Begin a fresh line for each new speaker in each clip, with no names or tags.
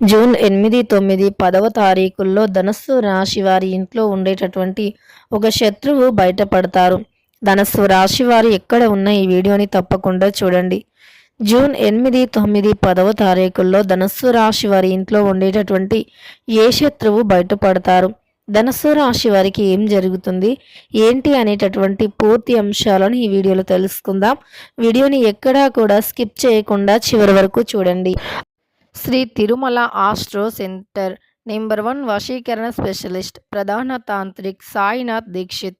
June ఎనిమిది తొమ్మిది పదవ తారీఖుల్లో ధనస్సు రాశి వారి ఇంట్లో ఉండేటటువంటి ఒక శత్రువు బయటపడతారు. ధనస్సు రాశి వారు ఎక్కడ ఉన్న ఈ వీడియోని తప్పకుండా చూడండి. జూన్ ఎనిమిది తొమ్మిది పదవ తారీఖుల్లో ధనస్సు రాశి వారి ఇంట్లో ఉండేటటువంటి ఏ శత్రువు బయటపడతారు? ధనస్సు రాశి వారికి ఏం జరుగుతుంది? ఏంటి అనేటటువంటి పూర్తి అంశాలను ఈ వీడియోలో తెలుసుకుందాం. వీడియోని ఎక్కడా కూడా స్కిప్ చేయకుండా చివరి వరకు చూడండి. Sri Tirumala astro center number one వశీకరణ స్పెషలిస్ట్ ప్రధాన తాంత్రిక్ సాయినాథ్ దీక్షిత్.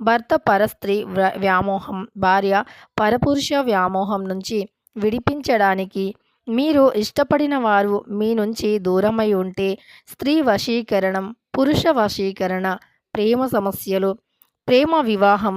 భర్త పరస్త్రీ వ్యామోహం భార్య పరపురుష వ్యామోహం నుంచి విడిపించడానికి మీరు ఇష్టపడిన వారు మీ నుంచి దూరమై ఉంటే స్త్రీ వశీకరణం పురుష వశీకరణ ప్రేమ సమస్యలు ప్రేమ వివాహం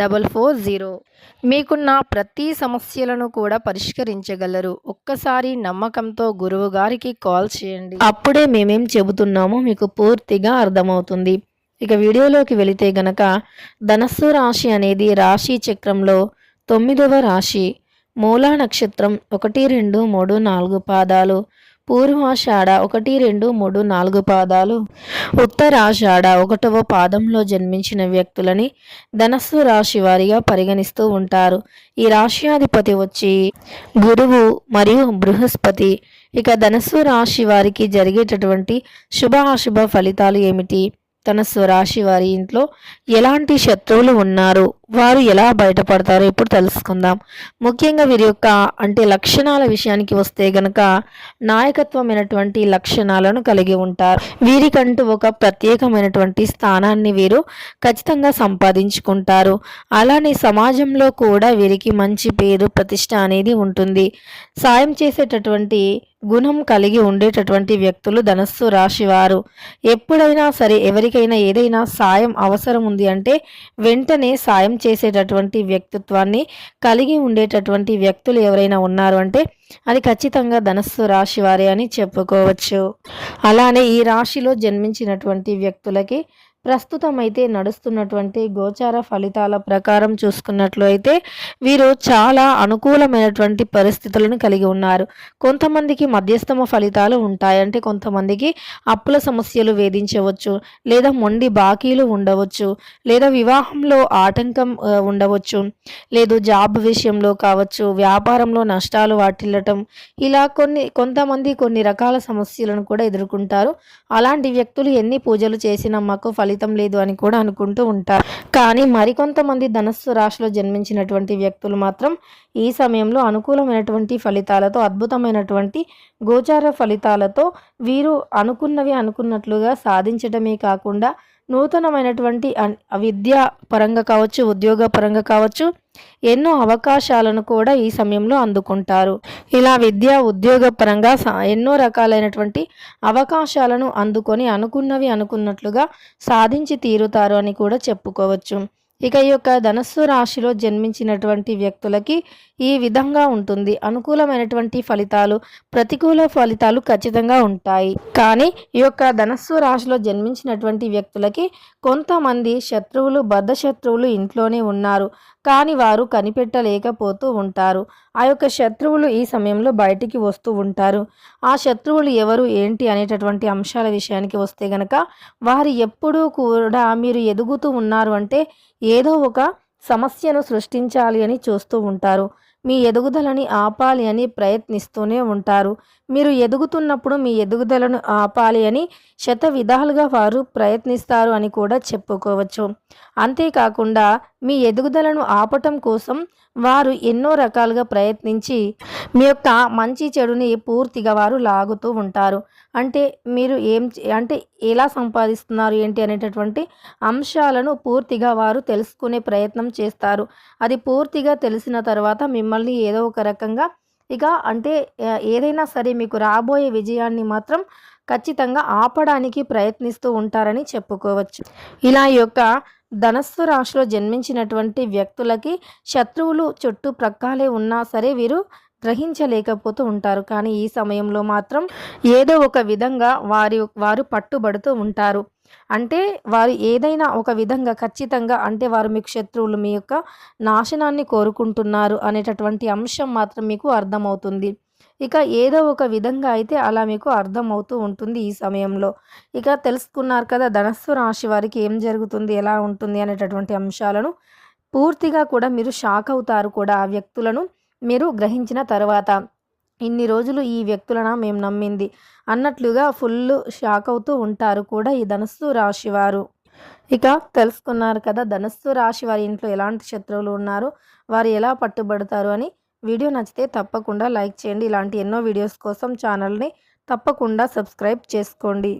double four zero. మీకున్న ప్రతి సమస్యలను కూడా పరిష్కరించగలరు. ఒక్కసారి నమ్మకంతో గురువు గారికి కాల్ చేయండి. అప్పుడే మేమేం చెబుతున్నామో మీకు పూర్తిగా అర్థమవుతుంది. ఇక వీడియోలోకి వెళితే గనక ధనస్సు రాశి అనేది రాశి చక్రంలో తొమ్మిదవ రాశి. మూలా నక్షత్రం ఒకటి రెండు మూడు నాలుగు పాదాలు. పూర్వాషాఢ ఒకటి రెండు మూడు నాలుగు పాదాలు. ఉత్తరాషాఢ ఒకటవ పాదంలో జన్మించిన వ్యక్తులని ధనస్సు రాశి వారిగా పరిగణిస్తూ ఉంటారు. ఈ రాశ్యాధిపతి వచ్చి గురువు మరియు బృహస్పతి. ఇక ధనస్సు రాశి వారికి జరిగేటటువంటి శుభ అశుభ ఫలితాలు ఏమిటి? ధనస్సు రాశి వారి ఇంట్లో ఎలాంటి శత్రువులు ఉన్నారు? వారు ఎలా బయటపడతారో ఇప్పుడు తెలుసుకుందాం. ముఖ్యంగా వీరి యొక్క అంటే లక్షణాల విషయానికి వస్తే గనక నాయకత్వమైనటువంటి లక్షణాలను కలిగి ఉంటారు. వీరికంటూ ఒక ప్రత్యేకమైనటువంటి స్థానాన్ని వీరు ఖచ్చితంగా సంపాదించుకుంటారు. అలానే సమాజంలో కూడా వీరికి మంచి పేరు ప్రతిష్ట అనేది ఉంటుంది. సాయం చేసేటటువంటి గుణం కలిగి ఉండేటటువంటి వ్యక్తులు ధనస్సు రాశివారు. ఎప్పుడైనా సరే ఎవరికైనా ఏదైనా సాయం అవసరం ఉంది అంటే వెంటనే సాయం చేసేటటువంటి వ్యక్తిత్వాన్ని కలిగి ఉండేటటువంటి వ్యక్తులు ఎవరైనా ఉన్నారు అంటే అది ఖచ్చితంగా ధనస్సు రాశి వారే అని చెప్పుకోవచ్చు. అలానే ఈ రాశిలో జన్మించినటువంటి వ్యక్తులకి ప్రస్తుతం అయితే నడుస్తున్నటువంటి గోచార ఫలితాల ప్రకారం చూసుకున్నట్లు అయితే వీరు చాలా అనుకూలమైనటువంటి పరిస్థితులను కలిగి ఉన్నారు. కొంతమందికి మధ్యస్థమ ఫలితాలు ఉంటాయి. అంటే కొంతమందికి అప్పుల సమస్యలు వేధించవచ్చు. లేదా మొండి బాకీలు ఉండవచ్చు. లేదా వివాహంలో ఆటంకం ఉండవచ్చు. లేదు జాబ్ విషయంలో కావచ్చు వ్యాపారంలో నష్టాలు వాటిల్లటం. ఇలా కొన్ని కొంతమంది కొన్ని రకాల సమస్యలను కూడా ఎదుర్కొంటారు. అలాంటి వ్యక్తులు ఎన్ని పూజలు చేసినా మాకు ఫలితం లేదు అని కూడా అనుకుంటూ ఉంటారు. కానీ మరికొంతమంది ధనస్సు రాశిలో జన్మించినటువంటి వ్యక్తులు మాత్రం ఈ సమయంలో అనుకూలమైనటువంటి ఫలితాలతో అద్భుతమైనటువంటి గోచార ఫలితాలతో వీరు అనుకున్నవి అనుకున్నట్లుగా సాధించడమే కాకుండా నూతనమైనటువంటి అన్- విద్యా పరంగా కావచ్చు ఉద్యోగ పరంగా కావచ్చు ఎన్నో అవకాశాలను కూడా ఈ సమయంలో అందుకుంటారు. ఇలా విద్య ఉద్యోగ పరంగా సా- ఎన్నో రకాలైనటువంటి అవకాశాలను అందుకొని అనుకున్నవి అనుకున్నట్లుగా సాధించి తీరుతారు అని కూడా చెప్పుకోవచ్చు. ఇక ఈ యొక్క ధనస్సు రాశిలో జన్మించినటువంటి వ్యక్తులకి ఈ విధంగా ఉంటుంది. అనుకూలమైనటువంటి ఫలితాలు ప్రతికూల ఫలితాలు ఖచ్చితంగా ఉంటాయి. కానీ ఈ యొక్క ధనస్సు రాశిలో జన్మించినటువంటి వ్యక్తులకి కొంతమంది శత్రువులు బద్ధ శత్రువులు ఇంట్లోనే ఉన్నారు. కానీ వారు కనిపెట్టలేకపోతూ ఉంటారు. ఆ యొక్క శత్రువులు ఈ సమయంలో బయటికి వస్తూ ఉంటారు. ఆ శత్రువులు ఎవరు ఏంటి అనేటటువంటి అంశాల విషయానికి వస్తే గనక వారు ఎప్పుడూ కూడా మీరు ఎదుగుతూ ఉన్నారు అంటే ఏదో ఒక సమస్యను సృష్టించాలి అని చూస్తూ ఉంటారు. మీ ఎదుగుదలని ఆపాలి అని ప్రయత్నిస్తూనే ఉంటారు. మీరు ఎదుగుతున్నప్పుడు మీ ఎదుగుదలను ఆపాలి అని శత విధాలుగా వారు ప్రయత్నిస్తారు అని కూడా చెప్పుకోవచ్చు. అంతేకాకుండా మీ ఎదుగుదలను ఆపటం కోసం వారు ఎన్నో రకాలుగా ప్రయత్నించి మీ యొక్క మంచి చెడుని పూర్తిగా వారు లాగుతూ ఉంటారు. అంటే మీరు ఏం అంటే ఎలా సంపాదిస్తున్నారు ఏంటి అనేటటువంటి అంశాలను పూర్తిగా వారు తెలుసుకునే ప్రయత్నం చేస్తారు. అది పూర్తిగా తెలిసిన తర్వాత మిమ్మల్ని ఏదో ఒక రకంగా ఇక అంటే ఏదైనా సరే మీకు రాబోయే విజయాన్ని మాత్రం ఖచ్చితంగా ఆపడానికి ప్రయత్నిస్తూ ఉంటారని చెప్పుకోవచ్చు. ఇలా యొక్క ధనస్సు రాశిలో జన్మించినటువంటి వ్యక్తులకి శత్రువులు చుట్టూ ప్రక్కాలే ఉన్నా సరే వీరు గ్రహించలేకపోతూ ఉంటారు. కానీ ఈ సమయంలో మాత్రం ఏదో ఒక విధంగా వారి వారు పట్టుబడుతూ ఉంటారు. అంటే వారు ఏదైనా ఒక విధంగా ఖచ్చితంగా అంటే వారు మీకు శత్రువులు మీ యొక్క నాశనాన్ని కోరుకుంటున్నారు అనేటటువంటి అంశం మాత్రం మీకు అర్థమవుతుంది. ఇక ఏదో ఒక విధంగా అయితే అలా మీకు అర్థమవుతూ ఉంటుంది ఈ సమయంలో. ఇక తెలుసుకున్నారు కదా ధనస్సు రాశి వారికి ఏం జరుగుతుంది ఎలా ఉంటుంది అనేటటువంటి అంశాలను పూర్తిగా కూడా మీరు షాక్ అవుతారు కూడా ఆ వ్యక్తులను. మీరు గ్రహించిన తర్వాత ఇన్ని రోజులు ఈ వ్యక్తులన మేము నమ్మింది అన్నట్లుగా ఫుల్ షాక్ అవుతూ ఉంటారు కూడా ఈ ధనస్సు రాశి వారు. ఇక తెలుసుకున్నారు కదా ధనస్సు రాశి వారి ఇంట్లో ఎలాంటి శత్రువులు ఉన్నారు వారు ఎలా పట్టుబడతారు అని వీడియో నచ్చితే తప్పకుండా లైక్ చేయండి. ఇలాంటి ఎన్నో వీడియోస్ కోసం ఛానల్ని తప్పకుండా సబ్స్క్రైబ్ చేసుకోండి.